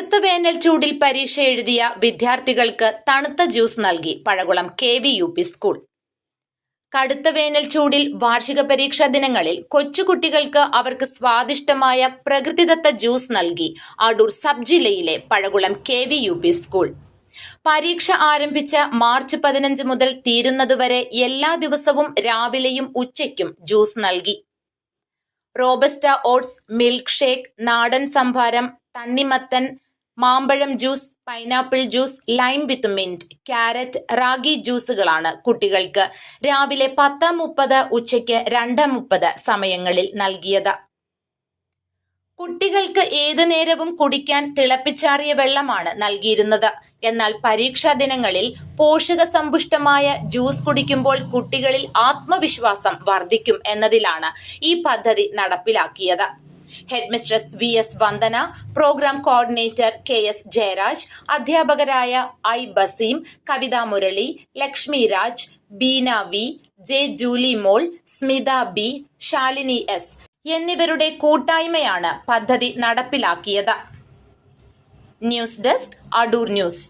വേനൽ ചൂടിൽ പരീക്ഷ എഴുതിയ വിദ്യാർത്ഥികൾക്ക് തണുത്ത ജ്യൂസ് നൽകി Pazhakulam K V U P school. കടുത്ത വേനൽ ചൂടിൽ വാർഷിക പരീക്ഷാ ദിനങ്ങളിൽ കൊച്ചുകുട്ടികൾക്ക് അവർക്ക് സ്വാദിഷ്ടമായ പ്രകൃതിദത്ത ജ്യൂസ് നൽകി അടൂർ സബ് ജില്ലയിലെ Pazhakulam K V U P school. പരീക്ഷ ആരംഭിച്ച മാർച്ച് പതിനഞ്ച് മുതൽ തീരുന്നതുവരെ എല്ലാ ദിവസവും രാവിലെയും ഉച്ചയ്ക്കും ജ്യൂസ് നൽകി. റോബസ്റ്റ ഓട്സ് മിൽക്ക് ഷേക്ക് നാടൻ സംഭാരം തണ്ണിമത്തൻ മാമ്പഴം juice pineapple juice lime with mint carrot ragi ജ്യൂസുകളാണ് കുട്ടികൾക്ക് രാവിലെ പത്ത് മുപ്പത് ഉച്ചയ്ക്ക് രണ്ട് മുപ്പത് സമയങ്ങളിൽ നൽകിയത്. കുട്ടികൾക്ക് ഏതു നേരവും കുടിക്കാൻ തിളപ്പിച്ചാറിയ വെള്ളമാണ് നൽകിയിരുന്നത്. എന്നാൽ പരീക്ഷാ ദിനങ്ങളിൽ പോഷക സമ്പുഷ്ടമായ ജ്യൂസ് കുടിക്കുമ്പോൾ കുട്ടികളിൽ ആത്മവിശ്വാസം വർദ്ധിക്കും എന്നതിലാണ് ഈ പദ്ധതി നടപ്പിലാക്കിയത്. Headmistress V S Vandana programme coordinator K S Jayaraj അധ്യാപകരായ I Baseem Kavitha Murali Lakshmi Raj Beena V J Julie Mol Smitha B Shalini S എന്നിവരുടെ കൂട്ടായ്മയാണ് പദ്ധതി നടപ്പിലാക്കിയത്. News desk Adoor news.